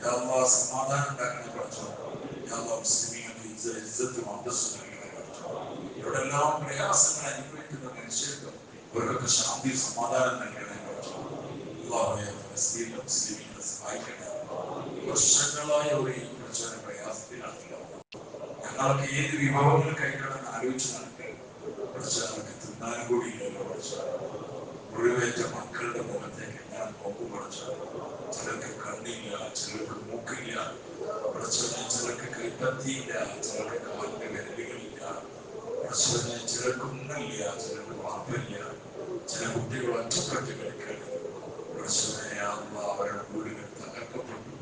യാ സമാധാനം ഉണ്ടാക്കുന്ന പഠിച്ചോ യാ മുസ്ലിമീങ്ങൾക്ക് ഇജ്ജ- ഇജ്ജത്തും അന്തസ്സും നൽകണേ പഠിച്ചോ എവിടെല്ലാം പ്രയാസങ്ങൾ അനുഭവിക്കുന്ന മനുഷ്യർക്ക് അവർക്കൊക്കെ ശാന്തി സമാധാനം നൽകണേ പഠിച്ചോ ഫലസ്തീനിലെ മുസ്ലിമീങ്ങളെ സഹായിക്കണേ വർഷങ്ങളായ ഒരു ഈ പ്രശ്ന പ്രയാസത്തിലാണല്ലോ ഞങ്ങൾക്ക് ഏത് വിഭവങ്ങൾ കഴിക്കണമെന്ന് ആലോചിച്ച് നടക്കുക മുറിവേറ്റ മക്കളുടെ മുഖത്തേക്ക് നോക്കു പഠിച്ചു ചിലർക്ക് കണ്ണില്ല ചിലർക്ക് മൂക്കില്ല പ്രശ്നം ചിലർക്ക് കൈപ്പത്തിയില്ല ചിലർക്ക് കാലിന്റെ വിരലുകളില്ല പ്രശ്നം ചിലർക്ക് ഉമ്മയില്ല ചിലർക്ക് വാപ്പില്ല ചില കുട്ടികൾ ഒറ്റപ്പെട്ട് കളിക്കണം പ്രശ്നമായ അമ്മ അവരുടെ വീടുകൾ തകർക്കപ്പെട്ടു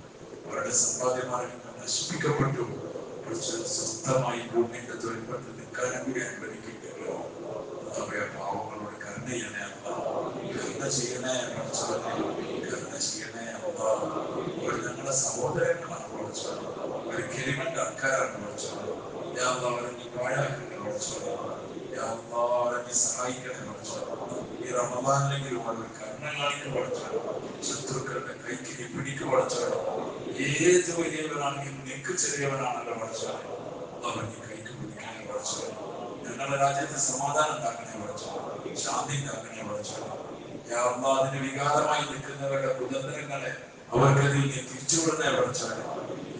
അവരുടെ സമ്പാദ്യമാർഗങ്ങൾ നശിപ്പിക്കപ്പെട്ടു സ്വസ്ഥമായി ഭൂമിയുടെ തൊഴിൽപ്പെട്ട് നിൽക്കാനും കൂടി അനുവദിക്കില്ലല്ലോ അവരെ പാവങ്ങളോട് കരുണ ചെയ്യണേ അല്ല കരുണ ചെയ്യണേ കരുണ ചെയ്യണേ അപ്പൊ അവർ ഞങ്ങളുടെ സഹോദരങ്ങളാണ് പഠിച്ചത് ഒരു കിരിമന്റെ അക്കാരാണ് പഠിച്ചത് ഞാൻ അവരെ നീ പാഴാക്കണേ ഞാൻ അവരെ നീ സഹായിക്കണേ ഈ റമദാനിലെങ്കിലും അവർ കരുണ കാണിക്ക് പഠിച്ചത് ശത്രുക്കളുടെ കൈക്ക് നീ പിടിക്ക് പഠിച്ചത് ഏത് വലിയവനാണെങ്കിലും നിനക്ക് ചെറിയവനാണല്ലോ പഠിച്ചത് അവർ നീ കൈക്ക് പിടിക്കാനേ പഠിച്ചത് ഞങ്ങളുടെ രാജ്യത്ത് സമാധാനം ഉണ്ടാക്കണേ പഠിച്ചത് ശാന്തി ഉണ്ടാക്കണേ പഠിച്ചത് അതിന് വികാരമായി നിൽക്കുന്നവരുടെ കുതന്ത്രങ്ങളെ അവർക്കതിൽ നീ തിരിച്ചുവിടുന്ന പഠിച്ചത്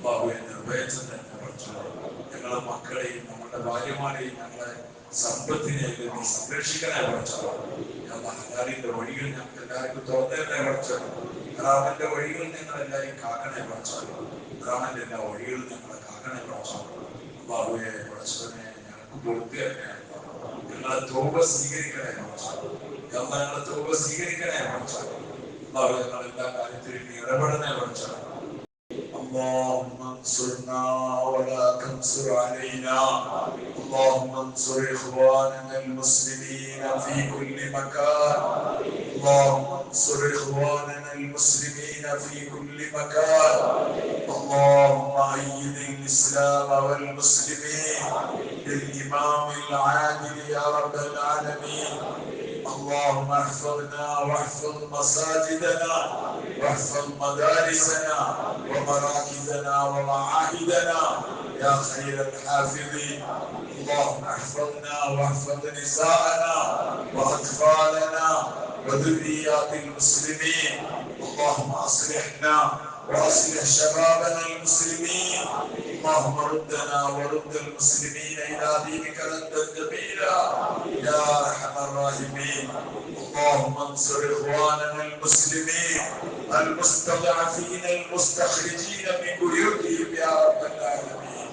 ബാബുയെ നിർഭയച്ചം തന്നെ പഠിച്ചത് ഞങ്ങളുടെ മക്കളെയും ഞങ്ങളുടെ ഭാര്യമാരെയും ഞങ്ങളെ സമ്പത്തിനെയും നീ സംരക്ഷിക്കണേ പഠിച്ചത് ഹലാലിന്റെ വഴികൾ ഞങ്ങൾക്ക് എല്ലാവർക്കും തുറന്നേ പഠിച്ചാണ് റാമന്റെ വഴികൾ ഞങ്ങൾ എല്ലാവരും കാക്കണേ പഠിച്ചാണ് റാമന്റെ എല്ലാ വഴികളും ഞങ്ങളെ കാക്കണേ പഠിച്ചാണ് ബാബുയെ പഠിച്ചവനെ ഞങ്ങൾക്ക് തന്നെ ഞങ്ങളെ തോപ സ്വീകരിക്കണേ പഠിച്ചത് ഞങ്ങളെ തോപ സ്വീകരിക്കണേ പഠിച്ചത് ബാബു ഞങ്ങൾ എല്ലാ കാര്യത്തിലും നീ ഇടപെടണേ പഠിച്ചത് اللهم انصرنا ولا تنصر علينا اللهم انصر اخواننا المسلمين في كل مكان اللهم انصر اخواننا المسلمين في كل مكان اللهم ايد الاسلام والمسلمين بالامام العادل يا رب العالمين اللهم احفظنا واحفظ مساجدنا واحفظ مدارسنا ومراكزنا ومعاهدنا يا خير الحافظين. اللهم احفظنا واحفظ نساءنا وأطفالنا وذريات المسلمين. اللهم أصلحنا وأصلح شبابنا المسلمين. اللهم ردنا ورد المسلمين إلى دينك ردا جميلا يا أرحم الراجمين اللهم انصر إخواننا المسلمين المستضعفين المستخرجين من بيوتهم يا رب العالمين.